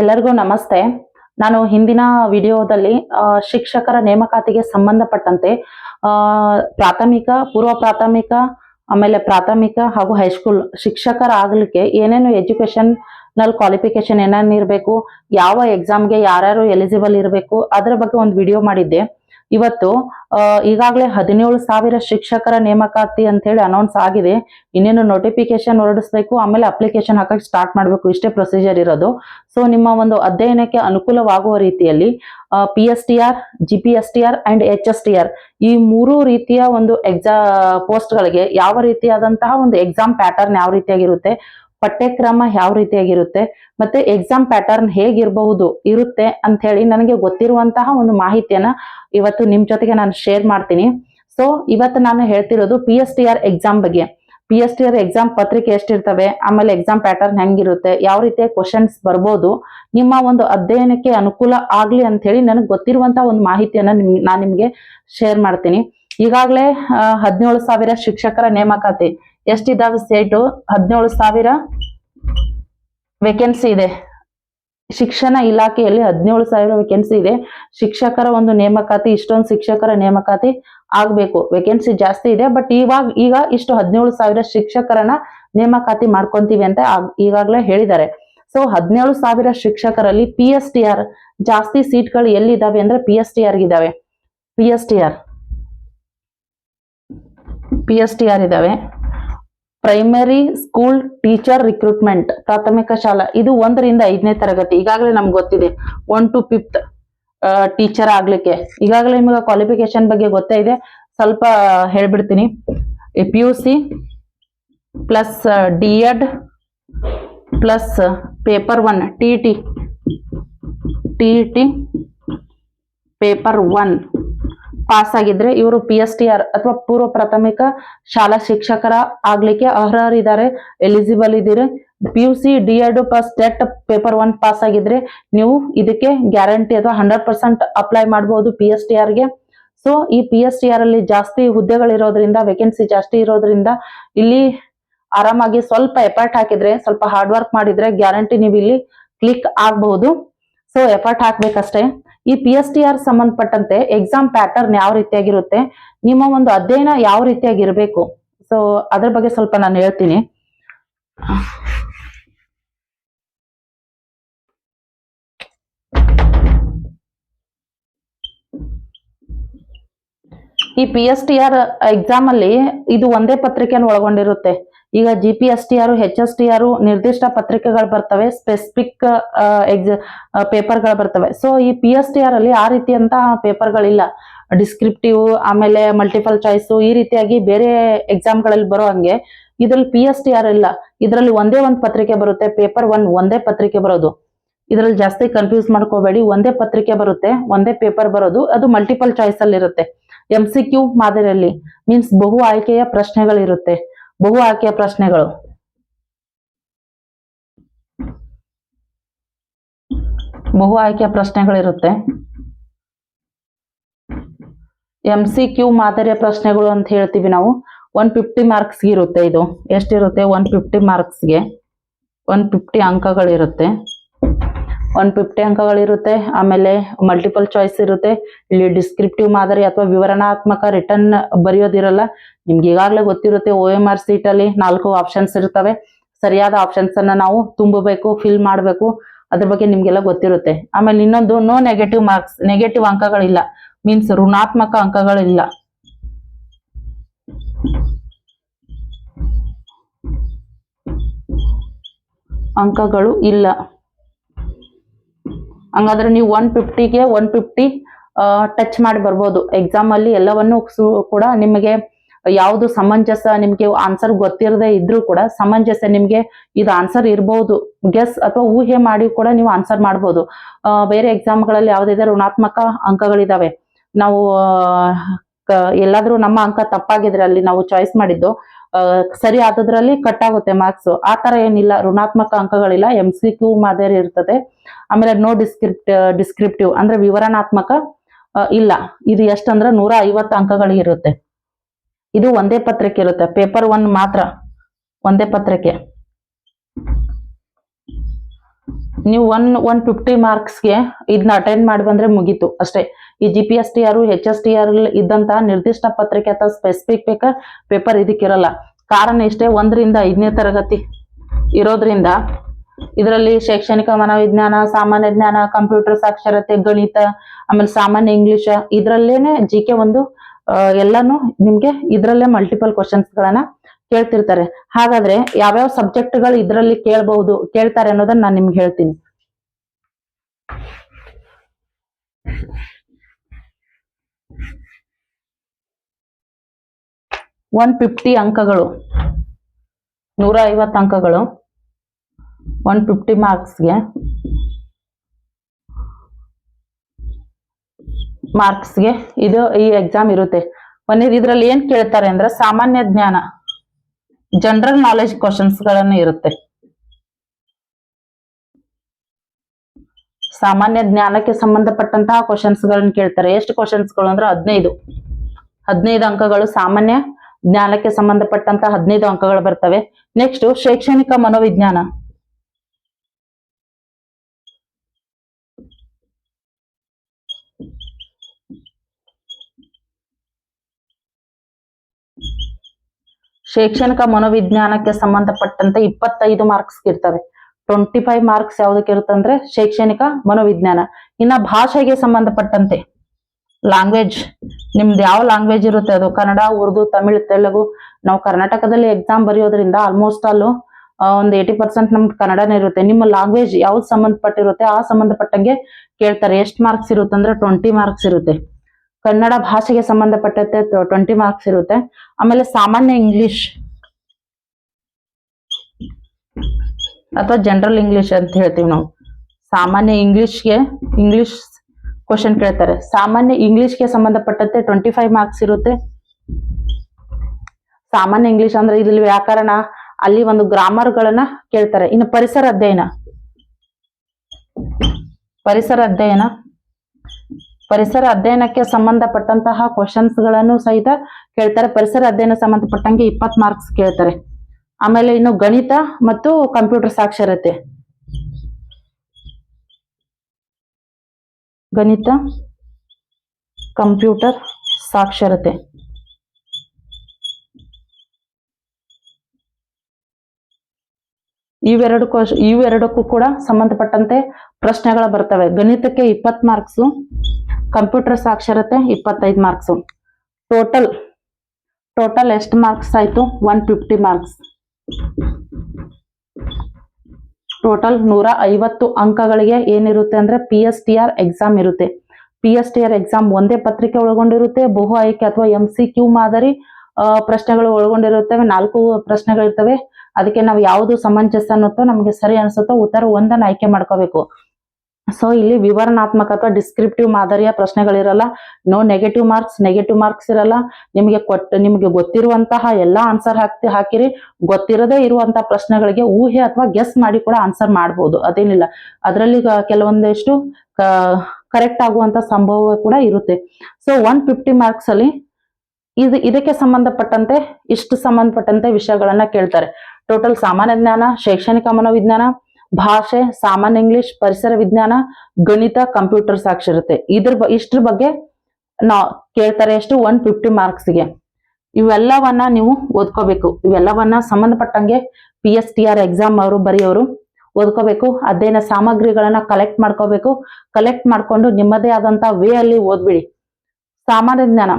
ಎಲ್ಲರಿಗೂ ನಮಸ್ತೆ. ನಾನು ಹಿಂದಿನ ವಿಡಿಯೋದಲ್ಲಿ ಶಿಕ್ಷಕರ ನೇಮಕಾತಿಗೆ ಸಂಬಂಧಪಟ್ಟಂತೆ ಪ್ರಾಥಮಿಕ, ಪೂರ್ವ ಪ್ರಾಥಮಿಕ, ಆಮೇಲೆ ಪ್ರಾಥಮಿಕ ಹಾಗೂ ಹೈಸ್ಕೂಲ್ ಶಿಕ್ಷಕರ ಆಗ್ಲಿಕ್ಕೆ ಏನೇನು ಎಜುಕೇಶನ್ನಲ್ಲಿ ಕ್ವಾಲಿಫಿಕೇಶನ್ ಏನೇನು ಇರಬೇಕು ಯಾವ ಎಕ್ಸಾಮ್ಗೆ ಯಾರ್ಯಾರು ಎಲಿಜಿಬಲ್ ಇರಬೇಕು, ಅದರ ಬಗ್ಗೆ ಒಂದು ವಿಡಿಯೋ ಮಾಡಿದ್ದೆ. ಇವತ್ತು ಈಗಾಗಲೇ ಹದಿನೇಳು ಸಾವಿರ ಶಿಕ್ಷಕರ ನೇಮಕಾತಿ ಅಂತ ಹೇಳಿ ಅನೌನ್ಸ್ ಆಗಿದೆ. ಇನ್ನೇನು ನೋಟಿಫಿಕೇಶನ್ ಹೊರಡಿಸ್ಬೇಕು, ಆಮೇಲೆ ಅಪ್ಲಿಕೇಶನ್ ಹಾಕಕ್ಕೆ ಸ್ಟಾರ್ಟ್ ಮಾಡಬೇಕು, ಇಷ್ಟೇ ಪ್ರೊಸೀಜರ್ ಇರೋದು. ಸೊ ನಿಮ್ಮ ಒಂದು ಅಧ್ಯಯನಕ್ಕೆ ಅನುಕೂಲವಾಗುವ ರೀತಿಯಲ್ಲಿ P S T R G P S T R and H S T R ಈ ಮೂರು ರೀತಿಯ ಒಂದು ಎಕ್ಸಾ ಪೋಸ್ಟ್ಗಳಿಗೆ ಯಾವ ರೀತಿಯಾದಂತಹ ಒಂದು ಎಕ್ಸಾಮ್ ಪ್ಯಾಟರ್ನ್ ಯಾವ ರೀತಿಯಾಗಿರುತ್ತೆ ಪಠ್ಯಕ್ರಮ ಯಾವ ರೀತಿಯಾಗಿರುತ್ತೆ, ಮತ್ತೆ ಎಕ್ಸಾಮ್ ಪ್ಯಾಟರ್ನ್ ಹೇಗಿರಬಹುದು, ಇರುತ್ತೆ ಅಂತ ಹೇಳಿ ನನಗೆ ಗೊತ್ತಿರುವಂತಹ ಒಂದು ಮಾಹಿತಿಯನ್ನ ಇವತ್ತು ನಿಮ್ ಜೊತೆಗೆ ನಾನು ಶೇರ್ ಮಾಡ್ತೀನಿ. ಸೊ ಇವತ್ತು ನಾನು ಹೇಳ್ತಿರೋದು P S T R exam ಬಗ್ಗೆ. P S T R exam ಪತ್ರಿಕೆ ಎಷ್ಟಿರ್ತವೆ, ಆಮೇಲೆ ಎಕ್ಸಾಮ್ ಪ್ಯಾಟರ್ನ್ ಹೆಂಗಿರುತ್ತೆ, ಯಾವ ರೀತಿಯ ಕ್ವಶನ್ಸ್ ಬರ್ಬೋದು, ನಿಮ್ಮ ಒಂದು ಅಧ್ಯಯನಕ್ಕೆ ಅನುಕೂಲ ಆಗ್ಲಿ ಅಂತ ಹೇಳಿ ನನಗೆ ಗೊತ್ತಿರುವಂತಹ ಒಂದು ಮಾಹಿತಿಯನ್ನ ನಾನು ನಿಮ್ಗೆ ಶೇರ್ ಮಾಡ್ತೀನಿ. ಈಗಾಗಲೇ ಹದಿನೇಳು ಸಾವಿರ ಶಿಕ್ಷಕರ ನೇಮಕಾತಿ. ಎಷ್ಟಿದಾವೆ ಸೇಟು? ಹದಿನೇಳು ಸಾವಿರ ವೇಕೆನ್ಸಿ ಇದೆ. ಶಿಕ್ಷಣ ಇಲಾಖೆಯಲ್ಲಿ ಹದಿನೇಳು ಸಾವಿರ ವೇಕೆನ್ಸಿ ಇದೆ. ಶಿಕ್ಷಕರ ಒಂದು ನೇಮಕಾತಿ, ಇಷ್ಟೊಂದು ಶಿಕ್ಷಕರ ನೇಮಕಾತಿ ಆಗ್ಬೇಕು. ವೇಕೆನ್ಸಿ ಜಾಸ್ತಿ ಇದೆ ಬಟ್ ಇವಾಗ, ಈಗ ಇಷ್ಟು ಹದಿನೇಳು ಸಾವಿರ ಶಿಕ್ಷಕರನ್ನ ನೇಮಕಾತಿ ಮಾಡ್ಕೊಂತೀವಿ ಅಂತ ಈಗಾಗಲೇ ಹೇಳಿದ್ದಾರೆ. ಸೊ ಹದಿನೇಳು ಸಾವಿರ ಶಿಕ್ಷಕರಲ್ಲಿ ಪಿ ಎಸ್ ಟಿ ಆರ್ ಜಾಸ್ತಿ ಸೀಟ್ಗಳು ಎಲ್ಲಿದ್ದಾವೆ ಅಂದ್ರೆ ಪಿ ಎಸ್ ಟಿ ಆರ್ ಇದಾವೆ P S T R P S T R ಇದಾವೆ. ಪ್ರೈಮರಿ ಸ್ಕೂಲ್ ಟೀಚರ್ ರಿಕ್ರೂಟ್ಮೆಂಟ್ ಪ್ರಾಥಮಿಕ ಶಾಲಾ. ಇದು ಒಂದರಿಂದ ಐದನೇ ತರಗತಿ. ಈಗಾಗಲೇ ನಮ್ಗೆ ಗೊತ್ತಿದೆ. ಒನ್ ಟು ಫಿಫ್ತ್ ಟೀಚರ್ ಆಗ್ಲಿಕ್ಕೆ. ಈಗಾಗಲೇ ನಿಮಗೆ ಕ್ವಾಲಿಫಿಕೇಶನ್ ಬಗ್ಗೆ ಗೊತ್ತೇ ಇದೆ. ಸ್ವಲ್ಪ ಹೇಳ್ಬಿಡ್ತೀನಿ. P U C plus D Ed plus paper one T T T T paper one pass ಆಗಿದ್ರೆ ಇವರು ಪಿ ಎಸ್ ಟಿ ಆರ್ ಅಥವಾ ಪೂರ್ವ ಪ್ರಾಥಮಿಕ ಶಾಲಾ ಶಿಕ್ಷಕರ ಆಗ್ಲಿಕ್ಕೆ ಅರ್ಹರಿದ್ದಾರೆ ಎಲಿಜಿಬಲ್ ಇದ್ದೀರಿ. P U C D Ed plus TET paper one pass ಆಗಿದ್ರೆ ನೀವು ಇದಕ್ಕೆ ಗ್ಯಾರಂಟಿ ಅಥವಾ ಹಂಡ್ರೆಡ್ ಪರ್ಸೆಂಟ್ ಅಪ್ಲೈ ಮಾಡಬಹುದು ಪಿ ಎಸ್ ಟಿ ಆರ್ಗೆ ಸೊ ಈ ಪಿ ಎಸ್ ಟಿ ಆರ್ ಅಲ್ಲಿ ಜಾಸ್ತಿ ಹುದ್ದೆಗಳಿರೋದ್ರಿಂದ ವೇಕೆನ್ಸಿ ಜಾಸ್ತಿ ಇರೋದ್ರಿಂದ ಇಲ್ಲಿ ಆರಾಮಾಗಿ ಸ್ವಲ್ಪ ಎಫರ್ಟ್ ಹಾಕಿದ್ರೆ, ಸ್ವಲ್ಪ ಹಾರ್ಡ್ ವರ್ಕ್ ಮಾಡಿದ್ರೆ ಗ್ಯಾರಂಟಿ ನೀವು ಇಲ್ಲಿ ಕ್ಲಿಕ್ ಆಗಬಹುದು ಸೊ ಎಫರ್ಟ್ ಹಾಕ್ಬೇಕಷ್ಟೇ. ಈ ಪಿ ಎಸ್ ಟಿ ಆರ್ ಸಂಬಂಧಪಟ್ಟಂತೆ ಎಕ್ಸಾಮ್ ಪ್ಯಾಟರ್ನ್ ಯಾವ ರೀತಿಯಾಗಿರುತ್ತೆ, ನಿಮ್ಮ ಒಂದು ಅಧ್ಯಯನ ಯಾವ ರೀತಿಯಾಗಿರ್ಬೇಕು? ಸೊ ಅದ್ರ ಬಗ್ಗೆ ಸ್ವಲ್ಪ ನಾನು ಹೇಳ್ತೀನಿ. ಈ P S T R exam ಅಲ್ಲಿ ಇದು ಒಂದೇ ಪತ್ರಿಕೆಯನ್ನು ಒಳಗೊಂಡಿರುತ್ತೆ. ಈಗ G P S T R H S T R ನಿರ್ದಿಷ್ಟ ಪತ್ರಿಕೆಗಳು ಬರ್ತವೆ ಸ್ಪೆಸಿಫಿಕ್ ಎಕ್ಸ ಪೇಪರ್ಗಳು ಬರ್ತವೆ. ಸೊ ಈ ಪಿ ಎಸ್ ಟಿ ಆರ್ ಅಲ್ಲಿ ಆ ರೀತಿಯಂತ ಪೇಪರ್ಗಳಿಲ್ಲ ಡಿಸ್ಕ್ರಿಪ್ಟಿವ್ ಆಮೇಲೆ ಮಲ್ಟಿಪಲ್ ಚಾಯ್ಸು ಈ ರೀತಿಯಾಗಿ ಬೇರೆ ಎಕ್ಸಾಮ್ಗಳಲ್ಲಿ ಬರೋ ಹಂಗೆ ಇದ್ರಲ್ಲಿ ಪಿ ಎಸ್ ಟಿ ಆರ್ ಇಲ್ಲ. ಇದರಲ್ಲಿ ಒಂದೇ ಒಂದು ಪತ್ರಿಕೆ ಬರುತ್ತೆ ಪೇಪರ್ ಒನ್ ಒಂದೇ ಪತ್ರಿಕೆ ಬರೋದು. ಇದರಲ್ಲಿ ಜಾಸ್ತಿ ಕನ್ಫ್ಯೂಸ್ ಮಾಡ್ಕೋಬೇಡಿ, ಒಂದೇ ಪತ್ರಿಕೆ ಬರುತ್ತೆ, ಒಂದೇ ಪೇಪರ್ ಬರೋದು, ಅದು ಮಲ್ಟಿಪಲ್ ಚಾಯ್ಸ್ ಅಲ್ಲಿ ಇರುತ್ತೆ ಎಂ ಸಿ ಕ್ಯೂ ಮಾದರಿಯಲ್ಲಿ ಮೀನ್ಸ್ ಬಹು ಆಯ್ಕೆಯ ಪ್ರಶ್ನೆಗಳಿರುತ್ತೆ. ಬಹು ಆಯ್ಕೆಯ ಪ್ರಶ್ನೆಗಳು. ಬಹು ಆಯ್ಕೆಯ ಪ್ರಶ್ನೆಗಳಿರುತ್ತೆ. ಎಂ ಸಿ ಕ್ಯೂ ಮಾದರಿಯ ಪ್ರಶ್ನೆಗಳು ಅಂತ ಹೇಳ್ತೀವಿ ನಾವು. ಒನ್ ಫಿಫ್ಟಿ ಮಾರ್ಕ್ಸ್ಗೆ ಇರುತ್ತೆ ಇದು. ಎಷ್ಟಿರುತ್ತೆ? ಒನ್ ಫಿಫ್ಟಿ ಮಾರ್ಕ್ಸ್ಗೆ ಒನ್ ಫಿಫ್ಟಿ ಅಂಕಗಳಿರುತ್ತೆ. ಒನ್ ಫಿಫ್ಟಿ ಅಂಕಗಳಿರುತ್ತೆ, ಆಮೇಲೆ ಮಲ್ಟಿಪಲ್ ಚಾಯ್ಸ್ ಇರುತ್ತೆ. ಇಲ್ಲಿ ಡಿಸ್ಕ್ರಿಪ್ಟಿವ್ ಮಾದರಿ ಅಥವಾ ವಿವರಣಾತ್ಮಕ ರಿಟರ್ನ್ ಬರೆಯೋದಿರಲ್ಲ, ನಿಮ್ಗೆ ಈಗಾಗಲೇ ಗೊತ್ತಿರುತ್ತೆ ಓ ಎಂ ಆರ್ ಸೀಟಲ್ಲಿ ನಾಲ್ಕು ಆಪ್ಷನ್ಸ್ ಇರ್ತವೆ. ಸರಿಯಾದ ಆಪ್ಷನ್ಸ್ ಅನ್ನ ನಾವು ತುಂಬಬೇಕು ಫಿಲ್ ಮಾಡಬೇಕು, ಅದ್ರ ಬಗ್ಗೆ ನಿಮ್ಗೆಲ್ಲ ಗೊತ್ತಿರುತ್ತೆ. ಆಮೇಲೆ ಇನ್ನೊಂದು ನೋ ನೆಗೆಟಿವ್ ಮಾರ್ಕ್ಸ್ ನೆಗೆಟಿವ್ ಅಂಕಗಳಿಲ್ಲ ಮೀನ್ಸ್ ಋಣಾತ್ಮಕ ಅಂಕಗಳಿಲ್ಲ. ಅಂಕಗಳು ಇಲ್ಲ. ಹಂಗಾದ್ರೆ ನೀವು ಒನ್ ಫಿಫ್ಟಿಗೆ ಒನ್ ಫಿಫ್ಟಿ ಟಚ್ ಮಾಡಿ ಬರ್ಬೋದು. ಎಕ್ಸಾಮ್ ಅಲ್ಲಿ ಎಲ್ಲವನ್ನು ಕೂಡ ನಿಮಗೆ ಯಾವುದು ಸಮಂಜಸ ನಿಮಗೆ ಆನ್ಸರ್ ಗೊತ್ತಿರದೆ ಇದ್ರೂ ಕೂಡ ಸಮಂಜಸ ನಿಮಗೆ ಇದು ಆನ್ಸರ್ ಇರಬಹುದು ಗೆಸ್ ಅಥವಾ ಊಹೆ ಮಾಡಿ ಕೂಡ ನೀವು ಆನ್ಸರ್ ಮಾಡ್ಬೋದು. ಬೇರೆ ಎಕ್ಸಾಮ್ಗಳಲ್ಲಿ ಯಾವುದಿದೆ ಋಣಾತ್ಮಕ ಅಂಕಗಳಿದಾವೆ. ನಾವು ಎಲ್ಲಾದರೂ ನಮ್ಮ ಅಂಕ ತಪ್ಪಾಗಿದ್ರೆ ಅಲ್ಲಿ ನಾವು ಚಾಯ್ಸ್ ಮಾಡಿದ್ದು ಸರಿ ಆದದ್ರಲ್ಲಿ ಕಟ್ ಆಗುತ್ತೆ ಮಾರ್ಕ್ಸ್ ಆ ತರ ಏನಿಲ್ಲ. ಋಣಾತ್ಮಕ ಅಂಕಗಳಿಲ್ಲ. ಎಂ ಸಿ ಕ್ಯೂ ಮಾದರಿ ಇರ್ತದೆ. ಆಮೇಲೆ ನೋ ಡಿಸ್ಕ್ರಿಪ್ಟ್ ಡಿಸ್ಕ್ರಿಪ್ಟಿವ್ ಅಂದ್ರೆ ವಿವರಣಾತ್ಮಕ ಆ, ಇಲ್ಲ. ಇದು ಎಷ್ಟಂದ್ರೆ ನೂರ ಐವತ್ತು ಅಂಕಗಳು ಇರುತ್ತೆ. ಇದು ಒಂದೇ ಪತ್ರಿಕೆ ಇರುತ್ತೆ. ಪೇಪರ್ ಒನ್ ಮಾತ್ರ ಒಂದೇ ಪತ್ರಿಕೆ. ನೀವು ಒನ್ ಒನ್ ಫಿಫ್ಟಿ ಮಾರ್ಕ್ಸ್ಗೆ ಇದನ್ನ ಅಟೆಂಡ್ ಮಾಡಿ ಬಂದ್ರೆ ಮುಗೀತು ಅಷ್ಟೇ. ಈ G P S T R H S T R ಇದ್ದಂತ ನಿರ್ದಿಷ್ಟ ಪತ್ರಿಕೆ ಅಥವಾ ಸ್ಪೆಸಿಫಿಕ್ ಪೇಪರ್ ಪೇಪರ್ ಇದಕ್ಕಿರಲ್ಲ. ಕಾರಣ ಇಷ್ಟೇ ಒಂದರಿಂದ ಐದನೇ ತರಗತಿ ಇರೋದ್ರಿಂದ ಇದರಲ್ಲಿ ಶೈಕ್ಷಣಿಕ ಮನೋವಿಜ್ಞಾನ, ಸಾಮಾನ್ಯ ಜ್ಞಾನ, ಕಂಪ್ಯೂಟರ್ ಸಾಕ್ಷರತೆ, ಗಣಿತ, ಆಮೇಲೆ ಸಾಮಾನ್ಯ ಇಂಗ್ಲಿಷ್, ಇದರಲ್ಲೇನೆ ಜಿ ಕೆ ಒಂದು ಎಲ್ಲಾನು ನಿಮ್ಗೆ ಇದ್ರಲ್ಲೇ ಮಲ್ಟಿಪಲ್ ಕ್ವಶನ್ಸ್ ಗಳನ್ನ ಕೇಳ್ತಿರ್ತಾರೆ. ಹಾಗಾದ್ರೆ ಯಾವ್ಯಾವ ಸಬ್ಜೆಕ್ಟ್ಗಳು ಇದರಲ್ಲಿ ಕೇಳಬಹುದು ಕೇಳ್ತಾರೆ ಅನ್ನೋದನ್ನ ನಾನು ನಿಮ್ಗೆ ಹೇಳ್ತೀನಿ. ಒನ್ ಫಿಫ್ಟಿ ಅಂಕಗಳು ನೂರ ಐವತ್ತು ಅಂಕಗಳು. ಒನ್ ಫಿಫ್ಟಿ ಮಾರ್ಕ್ಸ್ಗೆ ಮಾರ್ಕ್ಸ್ಗೆ ಇದು ಈ ಎಕ್ಸಾಮ್ ಇರುತ್ತೆ. ಒಂದೇದು ಇದ್ರಲ್ಲಿ ಏನ್ ಕೇಳ್ತಾರೆ ಅಂದ್ರೆ ಸಾಮಾನ್ಯ ಜ್ಞಾನ ಜನರಲ್ ನಾಲೆಜ್ ಕ್ವಶನ್ಸ್ಗಳನ್ನು ಇರುತ್ತೆ. ಸಾಮಾನ್ಯ ಜ್ಞಾನಕ್ಕೆ ಸಂಬಂಧಪಟ್ಟಂತಹ ಕ್ವಶನ್ಸ್ ಗಳನ್ನ ಕೇಳ್ತಾರೆ. ಎಷ್ಟು ಕ್ವಶನ್ಸ್ಗಳು ಅಂದ್ರೆ ಹದಿನೈದು. ಹದಿನೈದು ಅಂಕಗಳು ಸಾಮಾನ್ಯ ಜ್ಞಾನಕ್ಕೆ ಸಂಬಂಧಪಟ್ಟಂತಹ ಹದಿನೈದು ಅಂಕಗಳು ಬರ್ತವೆ. ನೆಕ್ಸ್ಟ್ ಶೈಕ್ಷಣಿಕ ಮನೋವಿಜ್ಞಾನ. ಶೈಕ್ಷಣಿಕ ಮನೋವಿಜ್ಞಾನಕ್ಕೆ ಸಂಬಂಧಪಟ್ಟಂತೆ ಇಪ್ಪತ್ತೈದು ಮಾರ್ಕ್ಸ್ ಇರ್ತವೆ. ಟ್ವೆಂಟಿ ಫೈವ್ ಮಾರ್ಕ್ಸ್ ಯಾವ್ದಕ್ಕೆ ಇರುತ್ತಂದ್ರೆ ಶೈಕ್ಷಣಿಕ ಮನೋವಿಜ್ಞಾನ. ಇನ್ನ ಭಾಷೆಗೆ ಸಂಬಂಧಪಟ್ಟಂತೆ ಲ್ಯಾಂಗ್ವೇಜ್ ನಿಮ್ದು ಯಾವ ಲ್ಯಾಂಗ್ವೇಜ್ ಇರುತ್ತೆ ಅದು? ಕನ್ನಡ, ಉರ್ದು, ತಮಿಳ್, ತೆಲುಗು. ನಾವು ಕರ್ನಾಟಕದಲ್ಲಿ ಎಕ್ಸಾಮ್ ಬರೆಯೋದ್ರಿಂದ ಆಲ್ಮೋಸ್ಟ್ ಆಲ್ ಒಂದು ಏಯ್ಟಿ ಪರ್ಸೆಂಟ್ ನಮ್ದು ಕನ್ನಡನೇ ಇರುತ್ತೆ. ನಿಮ್ಮ ಲ್ಯಾಂಗ್ವೇಜ್ ಯಾವ್ದು ಸಂಬಂಧಪಟ್ಟಿರುತ್ತೆ ಆ ಸಂಬಂಧಪಟ್ಟಂಗೆ ಕೇಳ್ತಾರೆ. ಎಷ್ಟು ಮಾರ್ಕ್ಸ್ ಇರುತ್ತೆ ಅಂದ್ರೆ ಟ್ವೆಂಟಿ ಮಾರ್ಕ್ಸ್ ಇರುತ್ತೆ. ಕನ್ನಡ ಭಾಷೆಗೆ ಸಂಬಂಧಪಟ್ಟಂತೆ ಟ್ವೆಂಟಿ ಮಾರ್ಕ್ಸ್ ಇರುತ್ತೆ. ಆಮೇಲೆ ಸಾಮಾನ್ಯ ಇಂಗ್ಲಿಷ್ ಅಥವಾ ಜನರಲ್ ಇಂಗ್ಲಿಷ್ ಅಂತ ಹೇಳ್ತೀವಿ ನಾವು. ಸಾಮಾನ್ಯ ಇಂಗ್ಲಿಷ್ಗೆ ಇಂಗ್ಲಿಷ್ ಕ್ವಶನ್ ಕೇಳ್ತಾರೆ. ಸಾಮಾನ್ಯ ಇಂಗ್ಲಿಷ್ಗೆ ಸಂಬಂಧಪಟ್ಟಂತೆ ಟ್ವೆಂಟಿ ಫೈವ್ ಮಾರ್ಕ್ಸ್ ಇರುತ್ತೆ. ಸಾಮಾನ್ಯ ಇಂಗ್ಲಿಷ್ ಅಂದ್ರೆ ಇದ್ರಲ್ಲಿ ವ್ಯಾಕರಣ, ಅಲ್ಲಿ ಒಂದು ಗ್ರಾಮರ್ ಗಳನ್ನ ಕೇಳ್ತಾರೆ. ಇನ್ನು ಪರಿಸರ ಅಧ್ಯಯನ. ಪರಿಸರ ಅಧ್ಯಯನ. ಪರಿಸರ ಅಧ್ಯಯನಕ್ಕೆ ಸಂಬಂಧಪಟ್ಟಂತಹ ಕ್ವಶನ್ಸ್ಗಳನ್ನು ಸಹಿತ ಕೇಳ್ತಾರೆ. ಪರಿಸರ ಅಧ್ಯಯನ ಸಂಬಂಧಪಟ್ಟಂಗೆ ಇಪ್ಪತ್ ಮಾರ್ಕ್ಸ್ ಕೇಳ್ತಾರೆ. ಆಮೇಲೆ ಇನ್ನು ಗಣಿತ ಮತ್ತು ಕಂಪ್ಯೂಟರ್ ಸಾಕ್ಷರತೆ. ಗಣಿತ ಕಂಪ್ಯೂಟರ್ ಸಾಕ್ಷರತೆ. ಇವೆರಡು ಕ್ವಶ್ ಇವೆರಡಕ್ಕೂ ಕೂಡ ಸಂಬಂಧಪಟ್ಟಂತೆ ಪ್ರಶ್ನೆಗಳು ಬರ್ತವೆ. ಗಣಿತಕ್ಕೆ ಇಪ್ಪತ್ ಮಾರ್ಕ್ಸು ಕಂಪ್ಯೂಟರ್ ಸಾಕ್ಷರತೆ ಇಪ್ಪತ್ತೈದು ಮಾರ್ಕ್ಸು ಟೋಟಲ್ ಟೋಟಲ್ ಎಷ್ಟು ಮಾರ್ಕ್ಸ್ ಆಯ್ತು? ಒನ್ ಫಿಫ್ಟಿ ಮಾರ್ಕ್ಸ್ ಟೋಟಲ್ ನೂರ ಐವತ್ತು ಅಂಕಗಳಿಗೆ ಏನಿರುತ್ತೆ ಅಂದ್ರೆ P S T R exam ಇರುತ್ತೆ. P S T R exam ಒಂದೇ ಪತ್ರಿಕೆ ಒಳಗೊಂಡಿರುತ್ತೆ, ಬಹು ಆಯ್ಕೆ ಅಥವಾ ಎಂ ಸಿ ಕ್ಯೂ ಮಾದರಿ ಪ್ರಶ್ನೆಗಳು ಒಳಗೊಂಡಿರುತ್ತವೆ. ನಾಲ್ಕು ಪ್ರಶ್ನೆಗಳಿರ್ತವೆ. ಅದಕ್ಕೆ ನಾವು ಯಾವುದು ಸಮಂಜಸ ಅನ್ನುತ್ತೋ ನಮಗೆ ಸರಿ ಅನ್ಸುತ್ತೋ ಉತ್ತರ ಒಂದನ್ನು ಆಯ್ಕೆ ಮಾಡ್ಕೋಬೇಕು. ಸೊ ಇಲ್ಲಿ ವಿವರಣಾತ್ಮಕ ಅಥವಾ ಡಿಸ್ಕ್ರಿಪ್ಟಿವ್ ಮಾದರಿಯ ಪ್ರಶ್ನೆಗಳಿರಲ್ಲ no negative marks negative marks ಇರಲ್ಲ. ನಿಮಗೆ ಕೊಟ್ಟ ನಿಮಗೆ ಗೊತ್ತಿರುವಂತಹ ಎಲ್ಲಾ ಆನ್ಸರ್ ಹಾಕ್ತಿ, ಹಾಕಿರಿ. ಗೊತ್ತಿರದೇ ಇರುವಂತಹ ಪ್ರಶ್ನೆಗಳಿಗೆ ಊಹೆ ಅಥವಾ ಗೆಸ್ ಮಾಡಿ ಕೂಡ ಆನ್ಸರ್ ಮಾಡಬಹುದು ಅದೇನಿಲ್ಲ. ಅದರಲ್ಲಿ ಕೆಲವೊಂದಿಷ್ಟು ಕರೆಕ್ಟ್ ಆಗುವಂತ ಸಂಭವ ಕೂಡ ಇರುತ್ತೆ. ಸೊ ಒನ್ ಫಿಫ್ಟಿ ಮಾರ್ಕ್ಸ್ ಅಲ್ಲಿ ಇದು, ಇದಕ್ಕೆ ಸಂಬಂಧಪಟ್ಟಂತೆ, ಇಷ್ಟು ಸಂಬಂಧಪಟ್ಟಂತೆ ವಿಷಯಗಳನ್ನ ಕೇಳ್ತಾರೆ. ಟೋಟಲ್ ಸಾಮಾನ್ಯ ಜ್ಞಾನ, ಶೈಕ್ಷಣಿಕ ಮನೋವಿಜ್ಞಾನ, ಭಾಷೆ, ಸಾಮಾನ್ಯ ಇಂಗ್ಲಿಷ್ ಪರಿಸರ ವಿಜ್ಞಾನ, ಗಣಿತ ಕಂಪ್ಯೂಟರ್ ಸಾಕ್ಷರತೆ ಇದ್ರ ಇಷ್ಟ್ರ ಬಗ್ಗೆ ನಾ ಕೇಳ್ತಾರೆ ಎಷ್ಟು ಒನ್ ಫಿಫ್ಟಿ ಮಾರ್ಕ್ಸ್ಗೆ ಇವೆಲ್ಲವನ್ನ ನೀವು ಓದ್ಕೋಬೇಕು. ಇವೆಲ್ಲವನ್ನ ಸಂಬಂಧಪಟ್ಟಂಗೆ P S T R exam ಅವರು ಬರೆಯೋರು ಓದ್ಕೋಬೇಕು. ಅಧ್ಯಯನ ಸಾಮಗ್ರಿಗಳನ್ನ ಕಲೆಕ್ಟ್ ಮಾಡ್ಕೋಬೇಕು. ಕಲೆಕ್ಟ್ ಮಾಡ್ಕೊಂಡು ನಿಮ್ಮದೇ ಆದಂತ ವೇ ಅಲ್ಲಿ ಓದ್ಬಿಡಿ. ಸಾಮಾನ್ಯ ಜ್ಞಾನ.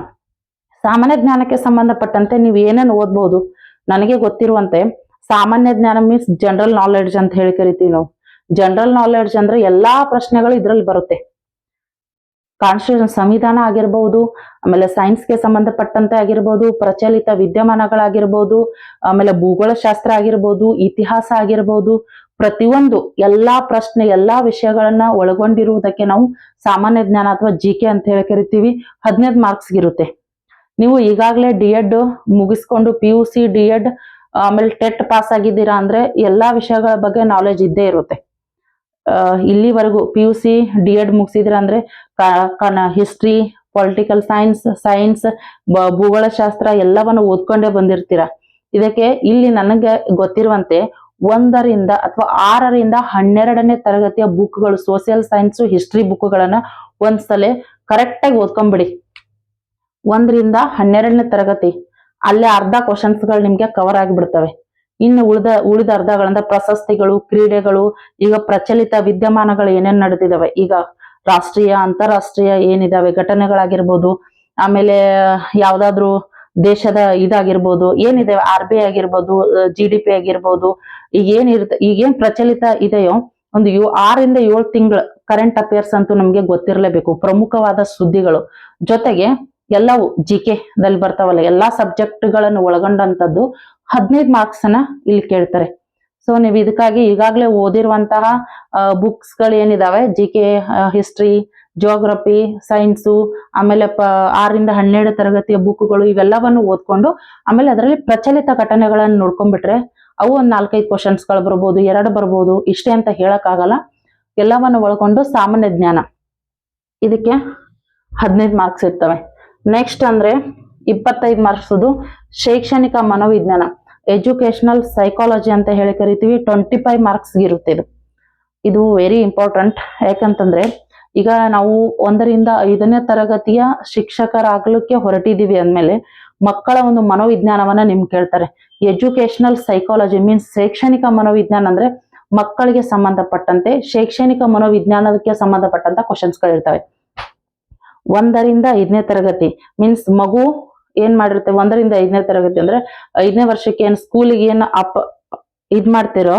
ಸಾಮಾನ್ಯ ಜ್ಞಾನಕ್ಕೆ ಸಂಬಂಧಪಟ್ಟಂತೆ ನೀವು ಏನೇನು ಓದ್ಬೋದು? ನನಗೆ ಗೊತ್ತಿರುವಂತೆ ಸಾಮಾನ್ಯ ಜ್ಞಾನ ಮೀನ್ಸ್ ಜನರಲ್ ನಾಲೆಡ್ಜ್ ಅಂತ ಹೇಳಿ ಕರಿತೀವಿ ನಾವು. ಜನರಲ್ ನಾಲೆಡ್ಜ್ ಅಂದ್ರೆ ಎಲ್ಲಾ ಪ್ರಶ್ನೆಗಳು ಇದ್ರಲ್ಲಿ ಬರುತ್ತೆ. ಕಾನ್ಸ್ಟಿಟ್ಯೂಷನ್ ಸಂವಿಧಾನ ಆಗಿರ್ಬಹುದು ಆಮೇಲೆ ಸೈನ್ಸ್ಗೆ ಸಂಬಂಧಪಟ್ಟಂತೆ ಆಗಿರ್ಬೋದು, ಪ್ರಚಲಿತ ವಿದ್ಯಮಾನಗಳಾಗಿರ್ಬೋದು, ಆಮೇಲೆ ಭೂಗೋಳಶಾಸ್ತ್ರ ಆಗಿರ್ಬೋದು, ಇತಿಹಾಸ ಆಗಿರ್ಬೋದು, ಪ್ರತಿಯೊಂದು ಎಲ್ಲಾ ಪ್ರಶ್ನೆ, ಎಲ್ಲಾ ವಿಷಯಗಳನ್ನ ಒಳಗೊಂಡಿರುವುದಕ್ಕೆ ನಾವು ಸಾಮಾನ್ಯ ಜ್ಞಾನ ಅಥವಾ ಜಿ ಕೆ ಅಂತ ಹೇಳಿ ಕರಿತೀವಿ. ಹದಿನೈದು ಮಾರ್ಕ್ಸ್ ಇರುತ್ತೆ ನೀವು ಈಗಾಗಲೇ ಡಿ ಎಡ್ ಮುಗಿಸ್ಕೊಂಡು P U C D Ed ಆಮೇಲೆ ಟೆಟ್ ಪಾಸ್ ಆಗಿದ್ದೀರಾ ಅಂದ್ರೆ ಎಲ್ಲಾ ವಿಷಯಗಳ ಬಗ್ಗೆ ನಾಲೆಜ್ ಇದ್ದೇ ಇರುತ್ತೆ. ಇಲ್ಲಿವರೆಗೂ P U C D Ed ಮುಗಿಸಿದ್ರ ಅಂದ್ರೆ ಹಿಸ್ಟ್ರಿ ಪೊಲಿಟಿಕಲ್ ಸೈನ್ಸ್ ಸೈನ್ಸ್ ಭೂಗೋಳಶಾಸ್ತ್ರ ಎಲ್ಲವನ್ನು ಓದ್ಕೊಂಡೇ ಬಂದಿರ್ತೀರ. ಇದಕ್ಕೆ ಇಲ್ಲಿ ನನಗೆ ಗೊತ್ತಿರುವಂತೆ ಒಂದರಿಂದ ಅಥವಾ ಆರರಿಂದ ಹನ್ನೆರಡನೇ ತರಗತಿಯ ಬುಕ್ಗಳು ಸೋಷಿಯಲ್ ಸೈನ್ಸ್ ಹಿಸ್ಟ್ರಿ ಬುಕ್ಗಳನ್ನ ಒಂದ್ಸಲ ಕರೆಕ್ಟಾಗಿ ಓದ್ಕೊಂಬಿಡಿ. ಒಂದರಿಂದ ಹನ್ನೆರಡನೇ ತರಗತಿ. ಅಲ್ಲೇ ಅರ್ಧ ಕ್ವಶನ್ಸ್ಗಳು ನಿಮ್ಗೆ ಕವರ್ ಆಗಿಬಿಡ್ತವೆ. ಇನ್ನು ಉಳಿದ ಉಳಿದ ಅರ್ಧಗಳಿಂದ ಪ್ರಶಸ್ತಿಗಳು, ಕ್ರೀಡೆಗಳು, ಈಗ ಪ್ರಚಲಿತ ವಿದ್ಯಮಾನಗಳು ಏನೇನ್ ನಡೆದಿದ್ದಾವೆ ಈಗ ರಾಷ್ಟ್ರೀಯ, ಅಂತಾರಾಷ್ಟ್ರೀಯ ಏನಿದಾವೆ? ಘಟನೆಗಳಾಗಿರ್ಬೋದು, ಆಮೇಲೆ ಯಾವ್ದಾದ್ರು ದೇಶದ ಇದಾಗಿರ್ಬೋದು ಏನಿದೆ ಆರ್ ಬಿ ಐ ಆಗಿರ್ಬೋದು ಜಿ ಡಿ ಪಿ ಆಗಿರ್ಬೋದು, ಈಗ ಏನಿರುತ್ತೆ ಈಗೇನ್ ಪ್ರಚಲಿತ ಇದೆಯೋ, ಒಂದು ಯೋ, ಆರಿಂದ ಏಳು ತಿಂಗಳ ಕರೆಂಟ್ ಅಫೇರ್ಸ್ ಅಂತೂ ನಮ್ಗೆ ಗೊತ್ತಿರಲೇಬೇಕು. ಪ್ರಮುಖವಾದ ಸುದ್ದಿಗಳು. ಜೊತೆಗೆ ಎಲ್ಲವೂ ಜಿ ಕೆ ದಲ್ಲಿ ಬರ್ತಾವಲ್ಲ, ಎಲ್ಲಾ ಸಬ್ಜೆಕ್ಟ್ಗಳನ್ನು ಒಳಗೊಂಡಂತದ್ದು ಹದಿನೈದು ಮಾರ್ಕ್ಸ್ ಅನ್ನ ಇಲ್ಲಿ ಕೇಳ್ತಾರೆ. ಸೊ ನೀವು ಇದಕ್ಕಾಗಿ ಈಗಾಗಲೇ ಓದಿರುವಂತಹ ಬುಕ್ಸ್ಗಳು ಏನಿದಾವೆ? G K history geography science ಆಮೇಲೆ ಪ ಆರರಿಂದ ಹನ್ನೆರಡು ತರಗತಿಯ ಬುಕ್ಗಳು ಇವೆಲ್ಲವನ್ನು ಓದ್ಕೊಂಡು ಆಮೇಲೆ ಅದರಲ್ಲಿ ಪ್ರಚಲಿತ ಘಟನೆಗಳನ್ನು ನೋಡ್ಕೊಂಡ್ಬಿಟ್ರೆ ಅವು ಒಂದು ನಾಲ್ಕೈದು ಕ್ವಶನ್ಸ್ಗಳು ಬರ್ಬೋದು, ಎರಡು ಬರ್ಬೋದು, ಇಷ್ಟೇ ಅಂತ ಹೇಳಕ್ಕಾಗಲ್ಲ. ಎಲ್ಲವನ್ನು ಒಳಗೊಂಡು ಸಾಮಾನ್ಯ ಜ್ಞಾನ. ಇದಕ್ಕೆ ಹದಿನೈದು ಮಾರ್ಕ್ಸ್ ಇರ್ತವೆ. ನೆಕ್ಸ್ಟ್ ಅಂದ್ರೆ ಇಪ್ಪತ್ತೈದು ಮಾರ್ಕ್ಸ್ದು ಶೈಕ್ಷಣಿಕ ಮನೋವಿಜ್ಞಾನ ಎಜುಕೇಶನಲ್ ಸೈಕಾಲಜಿ ಅಂತ ಹೇಳಿ ಕರಿತೀವಿ. ಟ್ವೆಂಟಿ ಫೈವ್ ಮಾರ್ಕ್ಸ್ ಇರುತ್ತೆ ಇದು. ಇದು ವೆರಿ ಇಂಪಾರ್ಟೆಂಟ್ ಯಾಕಂತಂದ್ರೆ ಈಗ ನಾವು ಒಂದರಿಂದ ಐದನೇ ತರಗತಿಯ ಶಿಕ್ಷಕರಾಗಲಿಕ್ಕೆ ಹೊರಟಿದೀವಿ ಅಂದಮೇಲೆ ಮಕ್ಕಳ ಒಂದು ಮನೋವಿಜ್ಞಾನವನ್ನ ನಿಮ್ಗೆ ಕೇಳ್ತಾರೆ. ಎಜುಕೇಶನಲ್ ಸೈಕಾಲಜಿ ಮೀನ್ಸ್ ಶೈಕ್ಷಣಿಕ ಮನೋವಿಜ್ಞಾನ ಅಂದ್ರೆ ಮಕ್ಕಳಿಗೆ ಸಂಬಂಧಪಟ್ಟಂತೆ, ಶೈಕ್ಷಣಿಕ ಮನೋವಿಜ್ಞಾನಕ್ಕೆ ಸಂಬಂಧಪಟ್ಟಂತ ಕ್ವಶನ್ಸ್ಗಳು ಇರ್ತವೆ ಒಂದರಿಂದ ಐದನೇ ತರಗತಿ ಮೀನ್ಸ್ ಮಗು ಏನ್ ಮಾಡಿರುತ್ತೆ? ಒಂದರಿಂದ ಐದನೇ ತರಗತಿ ಅಂದ್ರೆ ಐದನೇ ವರ್ಷಕ್ಕೆ ಏನ್ ಸ್ಕೂಲಿಗೆ ಏನ್ ಅಪ್ ಇದ್ ಮಾಡ್ತಿರೋ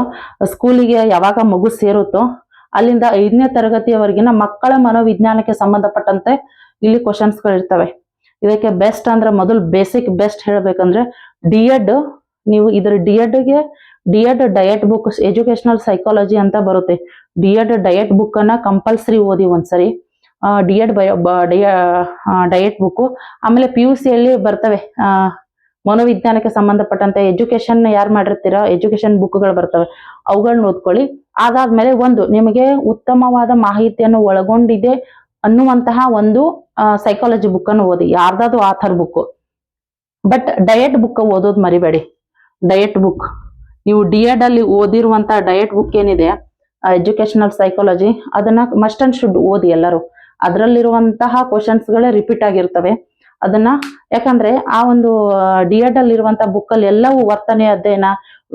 ಸ್ಕೂಲಿಗೆ ಯಾವಾಗ ಮಗು ಸೇರುತ್ತೋ ಅಲ್ಲಿಂದ ಐದನೇ ತರಗತಿಯವರೆಗಿನ ಮಕ್ಕಳ ಮನೋವಿಜ್ಞಾನಕ್ಕೆ ಸಂಬಂಧಪಟ್ಟಂತೆ ಇಲ್ಲಿ ಕ್ವಶನ್ಸ್ಗಳು ಇರ್ತವೆ ಇದಕ್ಕೆ ಬೆಸ್ಟ್ ಅಂದ್ರೆ ಮೊದಲು ಬೇಸಿಕ್ ಬೆಸ್ಟ್ ಹೇಳ್ಬೇಕಂದ್ರೆ ಡಿ ಎಡ್ ನೀವು ಇದ್ರ ಡಿ ಗೆ D DIET book educational psychology ಅಂತ ಬರುತ್ತೆ. ಡಿ ಎಡ್ ಡಯಟ್ ಬುಕ್ ಅನ್ನ ಕಂಪಲ್ಸರಿ ಓದಿ ಒಂದ್ಸರಿ. D Ed bio DIET book ಆಮೇಲೆ ಪಿ ಯು ಸಿಯಲ್ಲಿ ಬರ್ತವೆ. ಮನೋವಿಜ್ಞಾನಕ್ಕೆ ಸಂಬಂಧಪಟ್ಟಂತೆ ಎಜುಕೇಶನ್ ಯಾರು ಮಾಡಿರ್ತೀರೋ ಎಜುಕೇಶನ್ ಬುಕ್ಗಳು ಬರ್ತವೆ. ಅವುಗಳನ್ನ ಓದ್ಕೊಳ್ಳಿ ಅದಾದ್ಮೇಲೆ ಒಂದು, ನಿಮಗೆ ಉತ್ತಮವಾದ ಮಾಹಿತಿಯನ್ನು ಒಳಗೊಂಡಿದೆ ಅನ್ನುವಂತಹ ಒಂದು ಸೈಕಾಲಜಿ ಬುಕ್ ಅನ್ನು ಓದಿ. ಯಾರ್ದಾದ್ರು author book but DIET book ಓದೋದು ಮರಿಬೇಡಿ. ಡಯಟ್ ಬುಕ್ ನೀವು ಡಿ ಎಡ್ ಅಲ್ಲಿ ಓದಿರುವಂತಹ ಡಯಟ್ ಬುಕ್ ಏನಿದೆ ಎಜುಕೇಶನಲ್ ಸೈಕಾಲಜಿ ಅದನ್ನ ಮಸ್ಟ್ ಅಂಡ್ ಶುಡ್ ಓದಿ ಎಲ್ಲರೂ. ಅದರಲ್ಲಿರುವಂತಹ ಕ್ವಶನ್ಸ್ಗಳೇ ರಿಪೀಟ್ ಆಗಿರ್ತವೆ. ಅದನ್ನ ಯಾಕಂದ್ರೆ ಆ ಒಂದು ಡಿ ಎಡ್ ಅಲ್ಲಿ ಇರುವಂತ ಬುಕ್ ಅಲ್ಲಿ ಎಲ್ಲವೂ ವರ್ತನೆ ಅಧ್ಯಯನ,